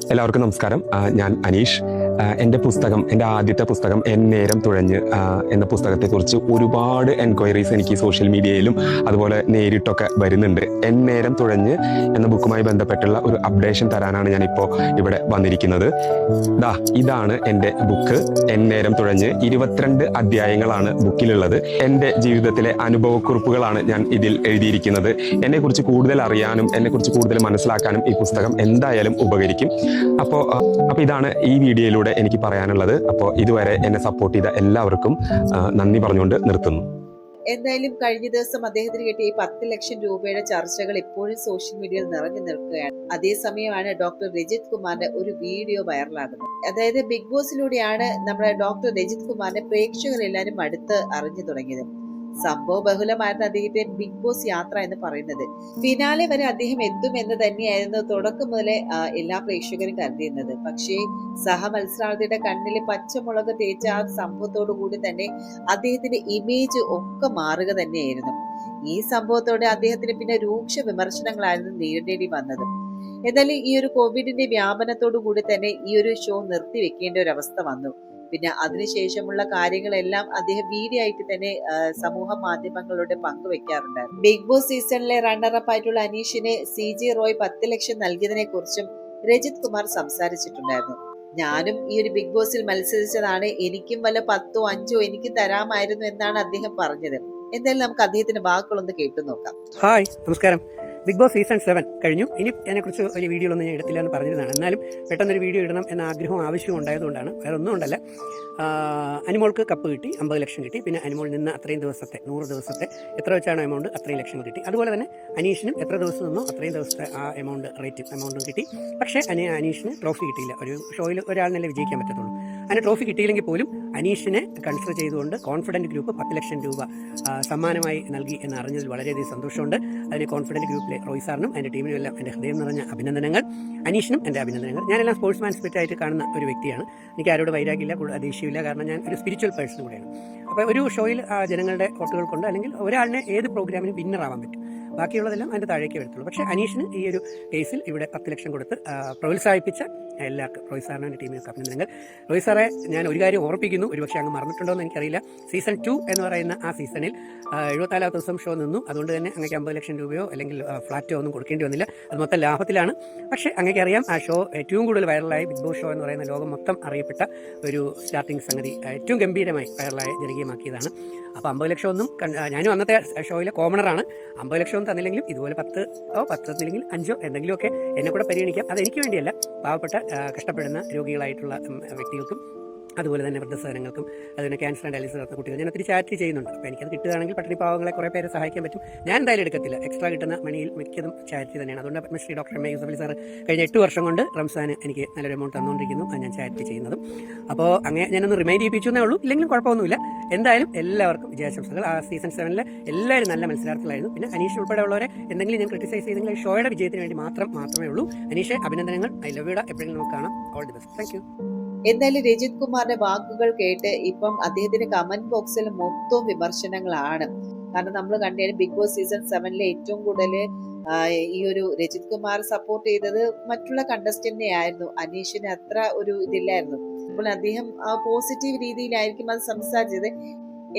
എല്ലാവർക്കും നമസ്കാരം. ഞാൻ അനീഷ്. എന്റെ പുസ്തകം എന്റെ ആദ്യത്തെ പുസ്തകം എൻ നേരം തുഴഞ്ഞ് എന്ന പുസ്തകത്തെക്കുറിച്ച് ഒരുപാട് എൻക്വയറീസ് എനിക്ക് സോഷ്യൽ മീഡിയയിലും അതുപോലെ നേരിട്ടൊക്കെ വരുന്നുണ്ട്. എൻ നേരം തുഴഞ്ഞ് എന്ന ബുക്കുമായി ബന്ധപ്പെട്ടുള്ള ഒരു അപ്ഡേഷൻ തരാനാണ് ഞാനിപ്പോൾ ഇവിടെ വന്നിരിക്കുന്നത്. ദാ ഇതാണ് എന്റെ ബുക്ക്. എൻ നേരം തുഴഞ്ഞ് ഇരുപത്തിരണ്ട് അധ്യായങ്ങളാണ് ബുക്കിലുള്ളത്. എന്റെ ജീവിതത്തിലെ അനുഭവക്കുറിപ്പുകളാണ് ഞാൻ ഇതിൽ എഴുതിയിരിക്കുന്നത്. എന്നെക്കുറിച്ച് കൂടുതൽ അറിയാനും എന്നെക്കുറിച്ച് കൂടുതൽ മനസ്സിലാക്കാനും ഈ പുസ്തകം എന്തായാലും ഉപകരിക്കും. അപ്പോൾ അപ്പോൾ ഇതാണ് ഈ വീഡിയോയിലൂടെ എനിക്ക് പറയാനുള്ളത്. അപ്പോൾ ഇതുവരെ എന്നെ സപ്പോർട്ട് ചെയ്ത എല്ലാവർക്കും നന്ദി പറഞ്ഞുകൊണ്ട് നിർത്തുന്നു. എന്തായാലും കഴിഞ്ഞ ദിവസം അദ്ദേഹത്തിന് കിട്ടിയ ഈ പത്ത് ലക്ഷം രൂപയുടെ ചർച്ചകൾ ഇപ്പോഴും സോഷ്യൽ മീഡിയയിൽ നിറഞ്ഞു നിൽക്കുകയാണ്. അതേസമയമാണ് ഡോക്ടർ രജിത് കുമാറിന്റെ ഒരു വീഡിയോ വൈറലാകുന്നത് അതായത് ബിഗ് ബോസിലൂടെയാണ് നമ്മുടെ ഡോക്ടർ രജിത് കുമാറിന്റെ പ്രേക്ഷകരെല്ലാവരും അടുത്ത് അറിഞ്ഞു തുടങ്ങിയത്. സംഭവ ബഹുലമായിരുന്നു അദ്ദേഹത്തെ ബിഗ് ബോസ് യാത്ര എന്ന് പറയുന്നത്. ഫിനാലെ വരെ അദ്ദേഹം എത്തും എന്ന് തന്നെയായിരുന്നു തുടക്കം മുതലേ എല്ലാ പ്രേക്ഷകരും കരുതിയിരുന്നത്. പക്ഷേ സഹ മത്സരാർത്ഥിയുടെ കണ്ണിൽ പച്ചമുളക് തേച്ച ആ സംഭവത്തോടു കൂടി തന്നെ അദ്ദേഹത്തിന്റെ ഇമേജ് ഒക്കെ മാറുക തന്നെയായിരുന്നു. ഈ സംഭവത്തോടെ അദ്ദേഹത്തിന് പിന്നെ രൂക്ഷ വിമർശനങ്ങളായിരുന്നു നേരിടേണ്ടി വന്നത്. എന്നാലും ഈ ഒരു കോവിഡിന്റെ വ്യാപനത്തോടു കൂടി തന്നെ ഈ ഒരു ഷോ നിർത്തിവെക്കേണ്ട ഒരു അവസ്ഥ വന്നു. പിന്നെ അതിനുശേഷമുള്ള കാര്യങ്ങളെല്ലാം അദ്ദേഹം വീഡിയോ ആയിട്ട് തന്നെ സമൂഹ മാധ്യമങ്ങളുടെ പങ്കുവെക്കാറുണ്ടായിരുന്നു ബിഗ് ബോസ് സീസണിലെ റണ്ണറപ്പ് ആയിട്ടുള്ള അനീഷിനെ സി ജി റോയ് പത്ത് ലക്ഷം നൽകിയതിനെ കുറിച്ചും രജിത് കുമാർ സംസാരിച്ചിട്ടുണ്ടായിരുന്നു. ഞാനും ഈ ഒരു ബിഗ് ബോസിൽ മത്സരിച്ചതാണ് എനിക്കും വല്ല പത്തോ അഞ്ചോ എനിക്ക് തരാമായിരുന്നു എന്നാണ് അദ്ദേഹം പറഞ്ഞത്. എന്തായാലും നമുക്ക് അദ്ദേഹത്തിന്റെ വാക്കുകളൊന്ന് കേട്ടു നോക്കാം. ഹായ് നമസ്കാരം. ബിഗ് ബോസ് സീസൺ സെവൻ കഴിഞ്ഞു. ഇനി അതിനെക്കുറിച്ച് ഒരു വീഡിയോ ഒന്നും ഞാൻ എടുത്തില്ല എന്ന് പറഞ്ഞതാണ് എന്നാലും പെട്ടെന്നൊരു വീഡിയോ ഇടണം എന്ന ആഗ്രഹവും ആവശ്യവും ഉണ്ടായതുകൊണ്ടാണ്. വേറെ ഒന്നും ഉണ്ടല്ല കപ്പ് കിട്ടി അമ്പത് ലക്ഷം കിട്ടി. പിന്നെ അനിമോൾ നിന്ന് അത്രയും ദിവസത്തെ നൂറ് ദിവസത്തെ എത്ര വെച്ചാണ് എമൗണ്ട് അത്രയും ലക്ഷം കിട്ടി. അതുപോലെ തന്നെ അനീഷിനും എത്ര ദിവസം നിന്നോ അത്രയും ദിവസത്തെ ആ എമൗണ്ട് റേറ്റ് എമൗണ്ടും കിട്ടി. പക്ഷേ അനി അനീഷിന് ട്രോഫി കിട്ടിയില്ല. ഒരു ഷോയിൽ ഒരാളിനല്ലേ വിജയിക്കാൻ പറ്റത്തുള്ളൂ. അതിന് ട്രോഫി കിട്ടിയില്ലെങ്കിൽ പോലും അനീഷിനെ കൺസിഡർ ചെയ്തുകൊണ്ട് കോൺഫിഡന്റ് ഗ്രൂപ്പ് പത്ത് ലക്ഷം രൂപ സമ്മാനമായി നൽകി എന്ന് അറിഞ്ഞതിൽ വളരെയധികം സന്തോഷമുണ്ട്. അതിന് കോൺഫിഡന്റ് ഗ്രൂപ്പിലെ റോയ് സാറിനും എന്റെ ടീമിനും എല്ലാം എന്റെ ഹൃദയം നിറഞ്ഞ അഭിനന്ദനങ്ങൾ. അനീഷിനും എന്റെ അഭിനന്ദനങ്ങൾ. ഞാനെല്ലാം സ്പോർട്സ് മാൻ സ്പിരിറ്റ് ആയിട്ട് കാണുന്ന ഒരു വ്യക്തിയാണ്. എനിക്ക് ആരോട് വൈരാഗ്യമില്ല ദേഷ്യമില്ല കാരണം ഞാൻ ഒരു സ്പിരിച്വൽ പേഴ്സൺ കൂടെയാണ്. അപ്പോൾ ഒരു ഷോയിൽ ജനങ്ങളുടെ വോട്ടുകൾ കൊണ്ട് അല്ലെങ്കിൽ ഒരാളിനെ ഏത് പ്രോഗ്രാമിനും വിന്നർ ആവാൻ പറ്റും. ബാക്കിയുള്ളതെല്ലാം അതിന്റെ താഴേക്ക് വരത്തുള്ളൂ. പക്ഷേ അനീഷിന് ഈ ഒരു കേസിൽ ഇവിടെ പത്ത് ലക്ഷം കൊടുത്ത് പ്രോത്സാഹിപ്പിച്ച എല്ലാ റോയ് സാറിനും ടീമിനൊക്കെ അഭിനന്ദനങ്ങൾ. റോയ് സാറെ ഞാൻ ഒരു കാര്യം ഓർപ്പിക്കുന്നു ഒരുപക്ഷെ അങ്ങ് മറന്നിട്ടുണ്ടോ എന്ന് എനിക്കറിയില്ല. സീസൺ ടു എന്ന് പറയുന്ന ആ സീസണിൽ എഴുപത്താലാമത്തെ ദിവസം ഷോ നിന്നു. അതുകൊണ്ട് തന്നെ അങ്ങേക്ക് അമ്പത് ലക്ഷം രൂപയോ അല്ലെങ്കിൽ ഫ്ലാറ്റോ ഒന്നും കൊടുക്കേണ്ടി വന്നില്ല. അത് മൊത്തം ലാഭത്തിലാണ്. പക്ഷേ അങ്ങേക്ക് അറിയാം ആ ഷോ ഏറ്റവും കൂടുതൽ വൈറലായ ബിഗ് ബോസ് ഷോ എന്ന് പറയുന്ന ലോകം മൊത്തം അറിയപ്പെട്ട ഒരു സ്റ്റാർട്ടിംഗ് സംഗതി ഏറ്റവും ഗംഭീരമായി വൈറലായി ജനകീയമാക്കിയതാണ്. അപ്പോൾ അമ്പത് ലക്ഷം ഒന്നും ഞാനും അന്നത്തെ ഷോയിലെ കോമണറാണ് അമ്പത് ലക്ഷം ഒന്നും തന്നില്ലെങ്കിലും ഇതുപോലെ പത്ത് ഓ പത്ത് തന്നില്ലെങ്കിൽ അഞ്ചോ എന്തെങ്കിലുമൊക്കെ എന്നെ കൂടെ പരിഗണിക്കാം. അത് എനിക്ക് വേണ്ടിയല്ല. പാവപ്പെട്ട കഷ്ടപ്പെടുന്ന രോഗികളായിട്ടുള്ള വ്യക്തികൾക്കും അതുപോലെ തന്നെ വൃദ്ധസദനങ്ങൾക്കും അതുപോലെ ക്യാൻസർ ഡയാലിസിസ് നടത്തുന്ന കുട്ടികൾ. ഞാൻ ഒത്തിരി ചാറ്റ് ചെയ്യുന്നുണ്ട്. അപ്പോൾ എനിക്കത് കിട്ടുകയാണെങ്കിൽ പട്ടിണി പാവങ്ങളെ കുറേ പേരെ സഹായിക്കാൻ പറ്റും. ഞാൻ എന്തായാലും എടുക്കത്തില്ല. എക്സ്ട്രാ കിട്ടുന്ന മണിയിൽ മിക്കതും ചാരിറ്റി തന്നെയാണ്. അതുകൊണ്ട് Padmashri doctor M A Yusuffali sir കഴിഞ്ഞ എട്ട് വർഷം കൊണ്ട് റംസാൻ എനിക്ക് നല്ലൊരു എമൗണ്ട് തന്നുകൊണ്ടിരിക്കുന്നു. അത് ഞാൻ ചാരിറ്റി ചെയ്യുന്നതും. അപ്പോൾ അങ്ങനെ ഞാനൊന്ന് റിമൈൻഡ് ചെയ്യിപ്പിച്ചു എന്നേ ഉള്ളൂ. ഇല്ലെങ്കിലും കുഴപ്പമൊന്നുമില്ല. എന്തായാലും എല്ലാവർക്കും വിജയാശംസകൾ. ആ സീസൺ സെവനിൽ എല്ലാവരും നല്ല മത്സരാർത്ഥികളായിരുന്നു. പിന്നെ അനീഷ് ഉൾപ്പെടെയുള്ളവരെ എന്തെങ്കിലും ഞാൻ ക്രിട്ടിസൈസ് ചെയ്തെങ്കിൽ ഷോയുടെ വിജയത്തിന് വേണ്ടി മാത്രം മാത്രമേ ഉള്ളൂ. അനീഷെ അഭിനന്ദനങ്ങൾ. ഐ ലവ് യുടെ എപ്പോഴെങ്കിലും നമുക്ക് കാണാം. ഓൾ ദി ബെസ്റ്റ് താങ്ക് എന്തായാലും രജിത് കുമാറിന്റെ വാക്കുകൾ കേട്ട് ഇപ്പം അദ്ദേഹത്തിന്റെ കമന്റ് ബോക്സിൽ മൊത്തം വിമർശനങ്ങളാണ്. കാരണം നമ്മൾ കണ്ടു ബിഗ് ബോസ് സീസൺ സെവനിലെ ഏറ്റവും കൂടുതൽ ഈ ഒരു രജിത് കുമാർ സപ്പോർട്ട് ചെയ്തത് മറ്റുള്ള കണ്ടസ്റ്റന്റിനെ ആയിരുന്നു. അനീഷിന് അത്ര ഒരു ഇതില്ലായിരുന്നു. അപ്പോൾ അദ്ദേഹം പോസിറ്റീവ് രീതിയിലായിരിക്കും അത് സംസാരിച്ചത്.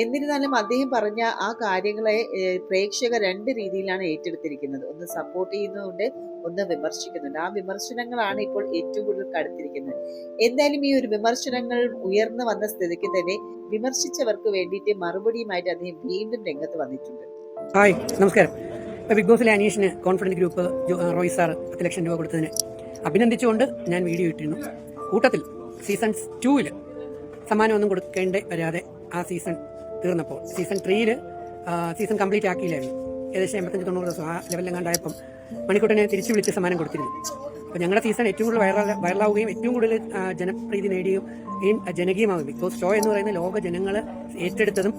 എന്നിരുന്നാലും അദ്ദേഹം പറഞ്ഞ ആ കാര്യങ്ങളെ പ്രേക്ഷകർ രണ്ട് രീതിയിലാണ് ഏറ്റെടുത്തിരിക്കുന്നത്. ഒന്ന് സപ്പോർട്ട് ചെയ്യുന്നുണ്ട് ഒന്ന് വിമർശിക്കുന്നുണ്ട്. ആ വിമർശനങ്ങളാണ് ഇപ്പോൾ ഏറ്റവും കൂടുതൽ കടുത്തിരിക്കുന്നത്. എന്തായാലും ഈ ഒരു വിമർശനങ്ങൾ ഉയർന്നു വന്ന സ്ഥിതിക്ക് തന്നെ വിമർശിച്ചവർക്ക് വേണ്ടിയിട്ട് മറുപടിയുമായിട്ട് അദ്ദേഹം വീണ്ടും രംഗത്ത് വന്നിട്ടുണ്ട്. ഹായ് നമസ്കാരം. ബിഗ് ബോസിലെ അനീഷിന് കോൺഫിഡൻസ് ഗ്രൂപ്പ് റോയ് സാർ പത്ത് ലക്ഷം രൂപ കൊടുത്തതിന് അഭിനന്ദിച്ചുകൊണ്ട് ഞാൻ വീഡിയോ ഇട്ടിരുന്നു. കൂട്ടത്തിൽ സീസൺസ് ടൂവിൽ സമ്മാനമൊന്നും കൊടുക്കേണ്ട വരാതെ ആ സീസൺ തീർന്നപ്പോൾ. സീസൺ ത്രീയിൽ സീസൺ കംപ്ലീറ്റ് ആക്കിയില്ലായിരുന്നു. ഏകദേശം എൺപത്തഞ്ച് തൊണ്ണൂറ് ദിവസം ആ ലെവലിലെങ്ങാണ്ടായപ്പം മണിക്കൂട്ടനെ തിരിച്ചു വിളിച്ച് സമ്മാനം കൊടുത്തിരുന്നു. അപ്പോൾ ഞങ്ങളുടെ സീസൺ ഏറ്റവും കൂടുതൽ വൈറൽ വൈറലാവുകയും ഏറ്റവും കൂടുതൽ ജനപ്രീതി നേടുകയും ജനകീയമാകും ബിഗ് ബോസ് ഷോ എന്ന് പറയുന്ന ലോക ജനങ്ങൾ ഏറ്റെടുത്തതും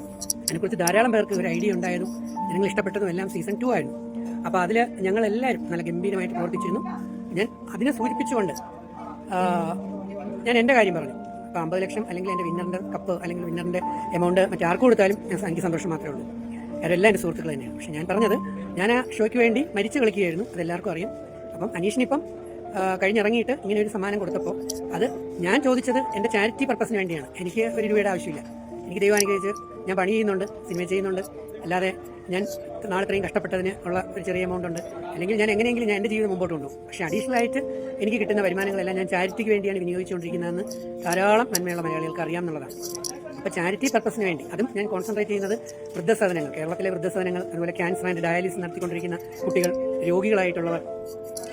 അതിനെക്കുറിച്ച് ധാരാളം പേർക്ക് ഒരു ഐഡിയ ഉണ്ടായതും ജനങ്ങൾ ഇഷ്ടപ്പെട്ടതും എല്ലാം സീസൺ ടു ആയിരുന്നു. അപ്പോൾ അതിൽ ഞങ്ങളെല്ലാവരും നല്ല ഗംഭീരമായിട്ട് പ്രവർത്തിച്ചിരുന്നു. ഞാൻ അതിനെ സൂചിപ്പിച്ചുകൊണ്ട് ഞാൻ എന്റെ കാര്യം പറഞ്ഞു. അപ്പോൾ അമ്പത് ലക്ഷം അല്ലെങ്കിൽ എന്റെ വിന്നറിന്റെ കപ്പ് അല്ലെങ്കിൽ വിന്നറിന്റെ എമൗണ്ട് മറ്റാർക്ക് കൊടുത്താലും ഞാൻ എനിക്ക് സന്തോഷം മാത്രമേ ഉള്ളൂ. അവരെല്ലാം എന്റെ സുഹൃത്തുക്കൾ തന്നെയാണ്. പക്ഷേ ഞാൻ പറഞ്ഞത് ഞാൻ ആ ഷോയ്ക്ക് വേണ്ടി മരിച്ചു കളിക്കുകയായിരുന്നു. അതെല്ലാവർക്കും അറിയാം. അപ്പം അനീഷിനിപ്പം കഴിഞ്ഞിറങ്ങിയിട്ട് ഇങ്ങനെ ഒരു സമ്മാനം കൊടുത്തപ്പോൾ അത് ഞാൻ ചോദിച്ചത് എന്റെ ചാരിറ്റി പർപ്പസിന് വേണ്ടിയാണ്. എനിക്ക് ഒരു രൂപയുടെ ആവശ്യമില്ല. എനിക്ക് ദൈവം അനുഗ്രഹിച്ച് ഞാൻ പണി ചെയ്യുന്നുണ്ട് സിനിമ ചെയ്യുന്നുണ്ട്. അല്ലാതെ ഞാൻ നാളെ ഇത്രയും കഷ്ടപ്പെട്ടതിന് ഉള്ള ഒരു ചെറിയ എമൗണ്ട് ഉണ്ട്. അല്ലെങ്കിൽ ഞാൻ എങ്ങനെയെങ്കിലും ഞാൻ എന്റെ ജീവിതം മുമ്പോട്ട് കൊണ്ടുപോകും. പക്ഷേ അഡീഷണൽ ആയിട്ട് എനിക്ക് കിട്ടുന്ന വരുമാനങ്ങളെല്ലാം ഞാൻ ചാരിറ്റിക്ക് വേണ്ടിയാണ് വിനിയോഗിച്ചുകൊണ്ടിരിക്കുന്നതെന്ന് ധാരാളം നന്മയുള്ള മലയാളികൾക്ക് അറിയാമെന്നുള്ളതാണ് അപ്പോൾ ചാരിറ്റി പർപ്പസിന് വേണ്ടി. അതും ഞാൻ കോൺസെൻട്രേറ്റ് ചെയ്യുന്നത് വൃദ്ധസദനങ്ങൾ. കേരളത്തിലെ വൃദ്ധസദനങ്ങൾ അതുപോലെ ക്യാൻസർ ആൻഡ് ഡയാലിസിസ് നടത്തിക്കൊണ്ടിരിക്കുന്ന കുട്ടികൾ രോഗികളായിട്ടുള്ളവർ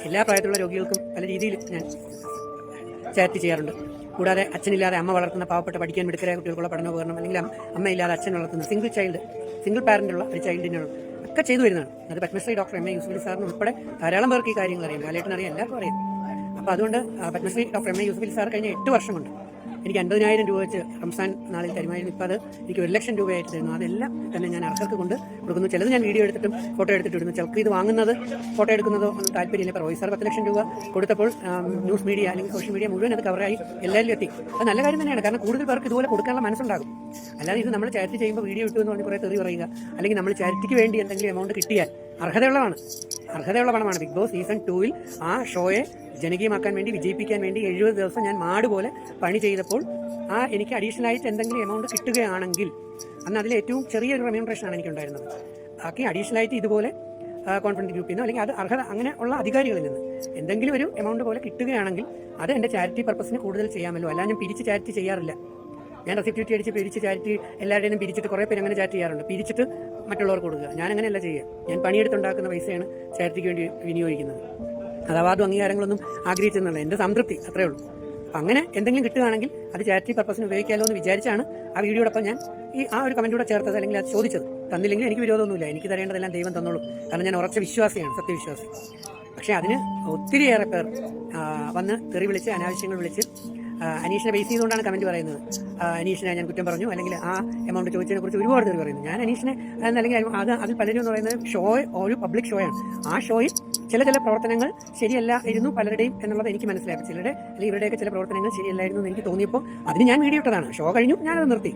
എല്ലാ പ്രായത്തിലുള്ള രോഗികൾക്കും പല രീതിയിൽ ഞാൻ ചാരിറ്റി ചെയ്യാറുണ്ട്. കൂടാതെ അച്ഛനില്ലാതെ അമ്മ വളർത്തുന്ന പാവപ്പെട്ട പഠിക്കാൻ മിടുക്കരായ കുട്ടികൾക്കുള്ള പഠനോപകരണം അല്ലെങ്കിൽ അമ്മ- അമ്മയില്ലാതെ അച്ഛൻ വളർത്തുന്ന സിംഗിൾ ചൈൽഡ് സിംഗിൾ പാരന്റുള്ള ഒരു ചൈൽഡിനുള്ള ഒക്കെ ചെയ്തു വരുന്നതാണ്. അത് Padmashri doctor M A Yusuffali സാറിന് ഉൾപ്പെടെ ധാരാളം പേർക്ക് ഈ കാര്യങ്ങൾ അറിയാം. ലാലേട്ടൻ അറിയാം എല്ലാവർക്കും അറിയാം. അപ്പോൾ അതുകൊണ്ട് Padmashri doctor M A Yusuffali sir കഴിഞ്ഞ എട്ട് വർഷം കൊണ്ട് എനിക്ക് അൻപതിനായിരം രൂപ വെച്ച് റംസാൻ നാളിൽ തരുമായിരുന്നു. ഇപ്പോൾ അത് എനിക്ക് ഒരു ലക്ഷം രൂപയായിട്ട് തരുന്നു. അതെല്ലാം തന്നെ ഞാൻ അർഹർക്ക് കൊണ്ട് കൊടുക്കുന്നു. ചിലത് ഞാൻ വീഡിയോ എടുത്തിട്ടും ഫോട്ടോ എടുത്തിട്ട് ഇടുന്നു. ഇത് വാങ്ങുന്നത് ഫോട്ടോ എടുക്കുന്നതോ ഒന്നും താല്പര്യമില്ല. ഇപ്പോൾ റോയ് സാർ പത്ത് ലക്ഷം രൂപ കൊടുത്തപ്പോൾ ന്യൂസ് മീഡിയ അല്ലെങ്കിൽ സോഷ്യൽ മീഡിയ മുഴുവൻ അത് കവറായി എല്ലാവരിലും എത്തി. അത് നല്ല കാര്യം തന്നെയാണ്. കാരണം കൂടുതൽ പേർക്ക് ഇതുപോലെ കൊടുക്കാനുള്ള മനസ്സുണ്ടാകും. അല്ലാതെ ഇത് നമ്മൾ ചാരിറ്റി ചെയ്യുമ്പോൾ വീഡിയോ ഇട്ടു എന്ന് പറഞ്ഞ് കുറേ തെറി പറയുക. അല്ലെങ്കിൽ നമ്മൾ ചാരിറ്റിക്ക് വേണ്ടി എന്തെങ്കിലും എമൗണ്ട് കിട്ടിയാൽ അർഹതയുള്ളതാണ്. അർഹതയുള്ള പണമാണ് ബിഗ് ബോസ് സീസൺ ടൂവിൽ ആ ഷോയെ ജനകീയമാക്കാൻ വേണ്ടി വിജയിപ്പിക്കാൻ വേണ്ടി എഴുപത് ദിവസം ഞാൻ മാട് പോലെ പണി ചെയ്തപ്പോൾ ആ എനിക്ക് അഡീഷണൽ ആയിട്ട് എന്തെങ്കിലും എമൗണ്ട് കിട്ടുകയാണെങ്കിൽ അന്ന് അതിൽ ഏറ്റവും ചെറിയൊരു റെമ്യൂണറേഷനാണ് എനിക്കുണ്ടായിരുന്നത്. ബാക്കി അഡീഷണൽ ആയിട്ട് ഇതുപോലെ കോൺഫിഡന്റ് ഗ്രൂപ്പിൽ നിന്നോ അല്ലെങ്കിൽ അത് അർഹത അങ്ങനെ ഉള്ള അധികാരികളിൽ നിന്ന് എന്തെങ്കിലും ഒരു എമൗണ്ട് പോലെ കിട്ടുകയാണെങ്കിൽ അത് എന്റെ ചാരിറ്റി പർപ്പസിന് കൂടുതൽ ചെയ്യാമല്ലോ. അല്ല ഞാൻ പിരിച്ച് ചാരിറ്റി ചെയ്യാറില്ല. ഞാൻ റെസിപ്റ്റ് അടിച്ച് പിരിച്ച് ചാരിറ്റി എല്ലാവരുടെയും പിരിച്ചിട്ട് കുറേ പേര് അങ്ങനെ ചാറ്റ് ചെയ്യാറുണ്ട്. പിരിച്ചിട്ട് മറ്റുള്ളവർക്ക് കൊടുക്കുക. ഞാൻ അങ്ങനെയല്ല ചെയ്യുക. ഞാൻ പണിയെടുത്തുണ്ടാക്കുന്ന പൈസയാണ് ചാരിറ്റിക്ക് വേണ്ടി വിനിയോഗിക്കുന്നത്. അത് അവാർഡും അംഗീകാരങ്ങളൊന്നും ആഗ്രഹിച്ചെന്നല്ല എന്റെ സംതൃപ്തി അത്രേ ഉള്ളൂ. അങ്ങനെ എന്തെങ്കിലും കിട്ടുകയാണെങ്കിൽ അത് ചാരിറ്റി പർപ്പസിന് ഉപയോഗിക്കാമല്ലോ എന്ന് വിചാരിച്ചാണ് ആ വീഡിയോടൊപ്പം ഞാൻ ഈ ആ ഒരു കമന്റൂടെ ചേർത്തത് അല്ലെങ്കിൽ അത് ചോദിച്ചത്. തന്നില്ലെങ്കിൽ എനിക്ക് വിരോധമൊന്നുമില്ല. എനിക്ക് തരേണ്ടതെല്ലാം ദൈവം തന്നോളും. കാരണം ഞാൻ ഉറച്ച വിശ്വാസിയാണ് സത്യവിശ്വാസി. പക്ഷേ അതിന് ഒത്തിരിയേറെ പേർ വന്ന് തെറി വിളിച്ച് അനാവശ്യങ്ങൾ വിളിച്ച് അനീഷിനെ ബേസ് ചെയ്തുകൊണ്ടാണ് കമന്റ് പറയുന്നത്. അനീഷിനെ ഞാൻ കുറ്റം പറഞ്ഞു. അല്ലെങ്കിൽ ആ എമൗണ്ട് ചോദിച്ചതിനെ കുറിച്ച് ഒരുപാട് പേര് പറയുന്നു. ഞാൻ അനീഷിനെ അല്ലെങ്കിൽ അത് അതിൽ പലരും എന്ന് പറയുന്നത് ഷോ ഒരു പബ്ലിക് ഷോയാണ് ആ ഷോയിൽ ചില ചില പ്രവർത്തനങ്ങൾ ശരിയല്ല ഇരുന്നു പലരുടെയും എന്നുള്ളത് എനിക്ക് മനസ്സിലായി. ചിലരുടെ അല്ലെങ്കിൽ ഇവരുടെയൊക്കെ ചില പ്രവർത്തനങ്ങൾ ശരിയല്ലായിരുന്നു എന്ന് എനിക്ക് തോന്നിയപ്പോൾ അതിന് ഞാൻ വീഡിയോ ഇട്ടതാണ്. ഷോ കഴിഞ്ഞു ഞാനത് നിർത്തി.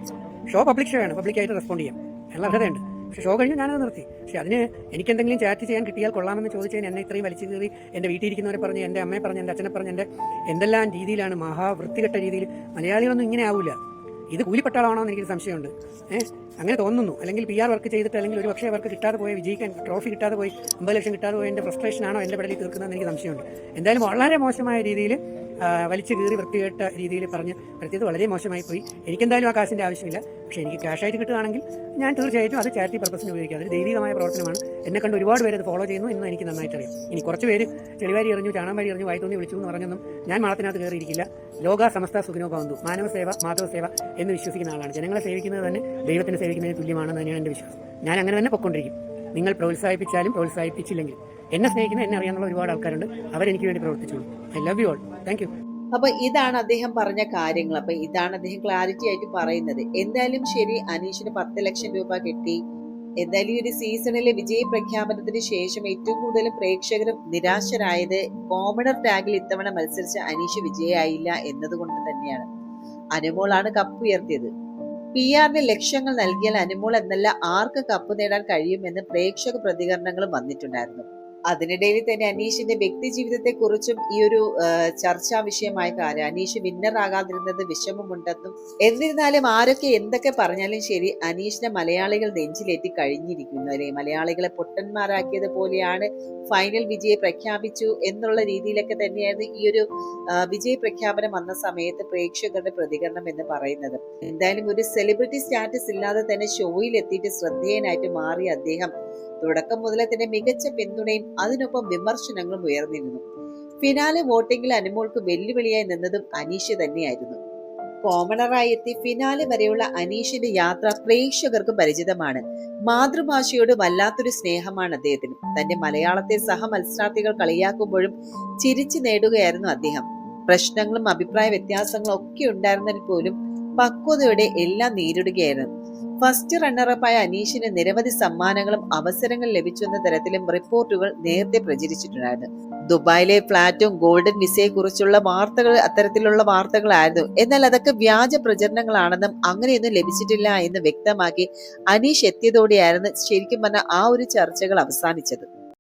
ഷോ പബ്ലിക് ഷോയാണ് പബ്ലിക്കായിട്ട് റെസ്പോണ്ട് ചെയ്യാം. എന്നുള്ള അർഹതയുണ്ട്. പക്ഷേ ഷോ കഴിഞ്ഞ് ഞാനത് നിർത്തി. പക്ഷെ അതിന് എനിക്ക് എന്തെങ്കിലും ചാറ്റ് ചെയ്യാൻ കിട്ടിയാൽ കൊള്ളാമെന്ന് ചോദിച്ചതിന് എന്നെ ഇത്രയും വലിച്ചു കയറി എന്റെ വീട്ടിൽ ഇരിക്കുന്നവരെ പറഞ്ഞ് എന്റെ അമ്മയെ പറഞ്ഞ് എന്റെ അച്ഛനെ പറഞ്ഞ് എന്റെ എന്തെല്ലാം രീതിയിലാണ് മഹാവൃത്തികെട്ട രീതിയിൽ മലയാളികളൊന്നും ഇങ്ങനെ ആവില്ല ഇത് കൂലിപ്പെട്ടാളാണോ എന്ന് എനിക്കൊരു സംശയമുണ്ട്. ഏഹ് അങ്ങനെ തോന്നുന്നു. അല്ലെങ്കിൽ പി ആർ വർക്ക് ചെയ്തിട്ട് അല്ലെങ്കിൽ ഒരു പക്ഷേ അവർക്ക് കിട്ടാതെ പോയി വിജയിക്കാൻ ട്രോഫി കിട്ടാതെ പോയി അമ്പത് ലക്ഷം കിട്ടാതെ പോയി എന്റെ ഫ്രസ്ട്രേഷനാണോ എന്റെ പടലിൽ തീർക്കുന്നതെന്ന് എനിക്ക് സംശയമുണ്ട്. എന്തായാലും വളരെ മോശമായ രീതിയിൽ വലിച്ചു കീറി വൃത്തികെട്ട രീതിയിൽ പറഞ്ഞ് വരുത്തിയത് വളരെ മോശമായി പോയി. എനിക്കെന്തായാലും ആ കാശിന്റെ ആവശ്യമില്ല. പക്ഷേ എനിക്ക് ക്യാഷായിട്ട് കിട്ടുകയാണെങ്കിൽ ഞാൻ തീർച്ചയായിട്ടും അത് ചാരിറ്റി പർപ്പസിന് ഉപയോഗിക്കുക അതൊരു ദൈവികമായ പ്രവർത്തനമാണ്. എന്നെ കണ്ട് ഒരുപാട് പേര് അത് ഫോളോ ചെയ്യുന്നു. എന്ന് എനിക്ക് നന്നായിട്ട് അറിയാം. ഇനി കുറച്ച് പേര് ചെളിവാരി എറിഞ്ഞു ചാണാമ്പാരി എറിഞ്ഞു വായിത്തോന്നി വിളിച്ചു എന്ന് പറഞ്ഞൊന്നും ഞാൻ മാളത്തിനകത്ത് കയറിയിരിക്കില്ല. ലോക സമസ്ത സുഖിനോ ബന്ധു മാനവ സേവ മാധവ സേവ എന്ന് വിശ്വസിക്കുന്ന ആളാണ്. ജനങ്ങളെ സേവിക്കുന്നത് തന്നെ ദൈവത്തിനെ സേവിക്കുന്നതിന് തുല്യമാണെന്ന് തന്നെയാണ് എന്റെ വിശ്വാസം. ഞാൻ അങ്ങനെ തന്നെ പൊക്കൊണ്ടിരിക്കും നിങ്ങൾ പ്രോത്സാഹിപ്പിച്ചാലും പ്രോത്സാഹിപ്പിച്ചില്ലെങ്കിലും എന്നെ സ്നേഹിക്കുന്ന എന്നെ അറിയാനുള്ള ഒരുപാട് ആൾക്കാരുണ്ട്. അവരെനിക്ക് വേണ്ടി പ്രവർത്തിച്ചു I love you all thank you അപ്പൊ ഇതാണ് അദ്ദേഹം പറഞ്ഞ കാര്യങ്ങൾ. അപ്പൊ ഇതാണ് അദ്ദേഹം ക്ലാരിറ്റി ആയിട്ട് പറയുന്നത്. എന്തായാലും ശരി അനീഷിന് പത്ത് ലക്ഷം രൂപ കിട്ടി. എന്തായാലും ഈ ഒരു സീസണിലെ വിജയ പ്രഖ്യാപനത്തിന് ശേഷം ഏറ്റവും കൂടുതൽ പ്രേക്ഷകരും നിരാശരായത് കോമണർ ടാഗിൽ ഇത്തവണ മത്സരിച്ച അനീഷ് വിജയായില്ല എന്നതുകൊണ്ട് തന്നെയാണ്. അനുമോളാണ് കപ്പ് ഉയർത്തിയത്. പി ആറിന് ലക്ഷ്യങ്ങൾ നൽകിയാൽ അനുമോൾ എന്നല്ല ആർക്ക് കപ്പ് നേടാൻ കഴിയുമെന്ന് പ്രേക്ഷക പ്രതികരണങ്ങളും വന്നിട്ടുണ്ടായിരുന്നു. അതിനിടയിൽ തന്നെ അനീഷിന്റെ വ്യക്തി ജീവിതത്തെ കുറിച്ചും ഈ ഒരു ചർച്ചാ വിഷയമായ കാര്യം അനീഷ് വിന്നർ ആകാതിരുന്നത് വിഷമമുണ്ടെന്നും എന്നിരുന്നാലും ആരൊക്കെ എന്തൊക്കെ പറഞ്ഞാലും ശരി അനീഷിനെ മലയാളികൾ നെഞ്ചിലേറ്റി കഴിഞ്ഞിരിക്കുന്നു അല്ലെ? മലയാളികളെ പൊട്ടന്മാരാക്കിയത് പോലെയാണ് ഫൈനൽ വിജയെ പ്രഖ്യാപിച്ചു എന്നുള്ള രീതിയിലൊക്കെ തന്നെയായിരുന്നു ഈ ഒരു വിജയ പ്രഖ്യാപനം വന്ന സമയത്ത് പ്രേക്ഷകരുടെ പ്രതികരണം എന്ന് പറയുന്നത്. എന്തായാലും ഒരു സെലിബ്രിറ്റി സ്റ്റാറ്റസ് ഇല്ലാതെ തന്നെ ഷോയിൽ എത്തിയിട്ട് ശ്രദ്ധേയനായിട്ട് മാറി അദ്ദേഹം തുടക്കം മുതലേ തന്നെ മികച്ച പിന്തുണയും അതിനൊപ്പം വിമർശനങ്ങളും ഉയർന്നിരുന്നു. ഫിനാലെ വോട്ടിംഗിൽ അനുമോൾക്ക് വെല്ലുവിളിയായി നിന്നതും അനീഷ തന്നെയായിരുന്നു. കോമണറായി എത്തി ഫിനാലെ വരെയുള്ള അനീഷിന്റെ യാത്ര പ്രേക്ഷകർക്ക് പരിചിതമാണ്. മാതൃഭാഷയോട് വല്ലാത്തൊരു സ്നേഹമാണ് അദ്ദേഹത്തിന്. തന്റെ മലയാളത്തെ സഹ മത്സരാർത്ഥികൾ കളിയാക്കുമ്പോഴും ചിരിച്ചു നേടുകയായിരുന്നു അദ്ദേഹം. പ്രശ്നങ്ങളും അഭിപ്രായ വ്യത്യാസങ്ങളും ഒക്കെ ഉണ്ടായിരുന്നതിൽ പോലും പക്വതയോടെ എല്ലാം നേരിടുകയായിരുന്നു. ഫസ്റ്റ് റണ്ണറപ്പായ അനീഷിന് നിരവധി സമ്മാനങ്ങളും അവസരങ്ങൾ ലഭിച്ചെന്ന തരത്തിലും റിപ്പോർട്ടുകൾ നേരത്തെ പ്രചരിച്ചിട്ടുണ്ടായിരുന്നു. ദുബായിലെ ഫ്ളാറ്റും ഗോൾഡൻ വിസയെ കുറിച്ചുള്ള വാർത്തകൾ അത്തരത്തിലുള്ള വാർത്തകളായിരുന്നു. എന്നാൽ അതൊക്കെ വ്യാജ പ്രചരണങ്ങളാണെന്നും അങ്ങനെയൊന്നും ലഭിച്ചിട്ടില്ല എന്ന് വ്യക്തമാക്കി അനീഷ് എത്തിയതോടെയായിരുന്നു ശരിക്കും പറഞ്ഞാൽ ആ ഒരു ചർച്ചകൾ അവസാനിച്ചത്.